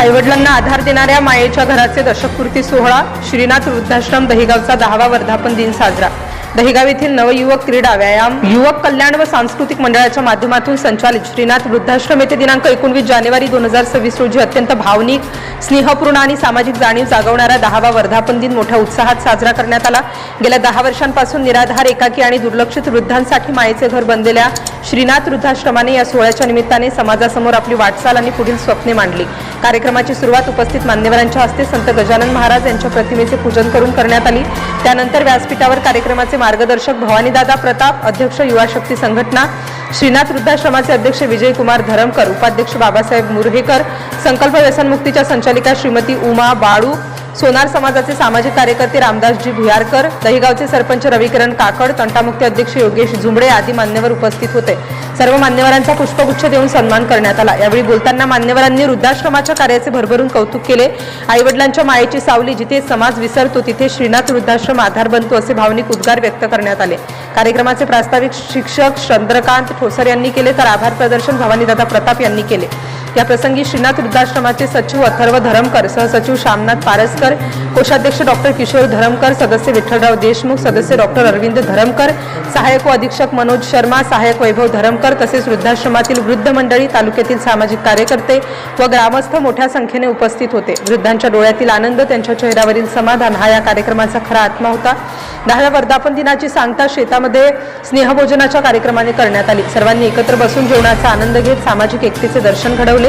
आईवडिलांना आधार देणाऱ्या मायेच्या घराचे दशकपूर्ती सोहळा श्रीनाथ वृद्धाश्रम दहिगावचा दहावा वर्धापन दिन साजरा. दहिगाव येथील नवयुवक क्रीडा व्यायाम युवक कल्याण व सांस्कृतिक मंडळाच्या माध्यमातून संचालित श्रीनाथ वृद्धाश्रम येथे दिनांक एकोणवीस जानेवारी दोन हजार सव्वीस रोजी अत्यंत भावनिक स्नेहपूर्ण आणि सामाजिक जाणीव जागवणारा दहावा वर्धापन दिन मोठ्या उत्साहात साजरा करण्यात आला. गेल्या दहा वर्षांपासून निराधार एकाकी आणि दुर्लक्षित वृद्धांसाठी मायेचे घर बनलेल्या श्रीनाथ वृद्धाश्रमाने या सोहळ्याच्या निमित्ताने समाजासमोर आपली वाटचाल आणि पुढील स्वप्ने मांडली. कार्यक्रमाची सुरुवात उपस्थित मान्यवरांच्या हस्ते संत गजानन महाराज यांच्या प्रतिमेचे पूजन करून करण्यात आली. त्यानंतर व्यासपीठावर कार्यक्रमाचे मार्गदर्शक भवानीदादा प्रताप अध्यक्ष युवा शक्ती संघटना श्रीनाथ वृद्धाश्रमाचे अध्यक्ष विजयकुमार धरमकर उपाध्यक्ष बाबासाहेब मुर्हेकर संकल्प व्यसनमुक्तीच्या संचालिका श्रीमती उमा बाळू सोनार समाजाचे सामाजिक कार्यकर्ते रामदासजी भुयारकर दहिगावचे सरपंच रविकिरण काकड तंटामुक्ती अध्यक्ष योगेश झुंबडे आदी मान्यवर उपस्थित होते. सर्व मान्यवरांचा पुष्पगुच्छ देऊन सन्मान करण्यात आला. यावेळी बोलताना मान्यवरांनी वृद्धाश्रमाच्या कार्याचे भरभरून कौतुक केले. आईवडिलांच्या मायेची सावली जिथे समाज विसरतो तिथे श्रीनाथ वृद्धाश्रम आधार बनतो असे भावनिक उद्गार व्यक्त करण्यात आले. कार्यक्रमाचे प्रास्ताविक शिक्षक चंद्रकांत ठोसर यांनी केले तर आभार प्रदर्शन भवानीदादा प्रताप यांनी केले. या प्रसंगी श्रीनाथ वृद्धाश्रमाचे सचिव अथर्व धरमकर सहसचिव श्यामनाथ पारसकर कोषाध्यक्ष डॉक्टर किशोर धरमकर सदस्य विठ्ठलराव देशमुख सदस्य डॉक्टर अरविंद धरमकर सहायक व अधीक्षक मनोज शर्मा सहायक वैभव धरमकर तसेच वृद्धाश्रमातील वृद्ध मंडळी तालुक्यातील सामाजिक कार्यकर्ते व ग्रामस्थ मोठ्या संख्येने उपस्थित होते. वृद्धांच्या डोळ्यातील आनंद त्यांच्या चेहऱ्यावरील समाधान हा या कार्यक्रमाचा खरा आत्मा होता. दहाव्या वर्धापन दिनाची सांगता शेतामध्ये स्नेहभोजनाच्या कार्यक्रमाने करण्यात आली. सर्वांनी एकत्र बसून जेवणाचा आनंद घेत सामाजिक एकतेचे दर्शन घडवले.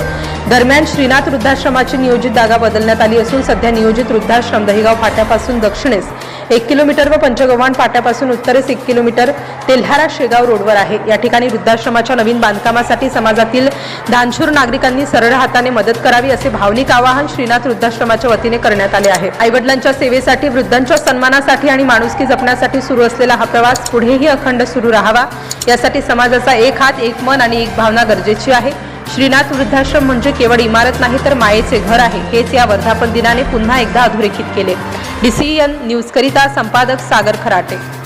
दरम्यान श्रीनाथ वृद्धाश्रमाची नियोजित जागा बदलण्यात आली असून सध्या नियोजित वृद्धाश्रम दहिगाव फाट्यापासून दक्षिणेस एक किलोमीटर व पंचगव्हाण फाट्यापासून उत्तरेस एक किलोमीटर तेल्हारा शेगाव रोडवर आहे. या ठिकाणी वृद्धाश्रमाच्या नवीन बांधकामासाठी समाजातील दानशूर नागरिकांनी सरळ हाताने मदत करावी असे भावनिक आवाहन श्रीनाथ वृद्धाश्रमाच्या वतीने करण्यात आले आहे. आईवडिलांच्या सेवेसाठी वृद्धांच्या सन्मानासाठी आणि माणुसकी जपण्यासाठी सुरू असलेला हा प्रवास पुढेही अखंड सुरू राहावा. यासाठी समाजाचा एक हात एक मन आणि एक भावना गरजेची आहे. श्रीनाथ वृद्धाश्रम म्हणजे केवळ इमारत नाही तर मायेचे घर आहे. हेच या वर्धापन दिनाने पुन्हा एकदा अधोरेखित केले. डीसीएन न्यूजकरिता संपादक सागर खराटे.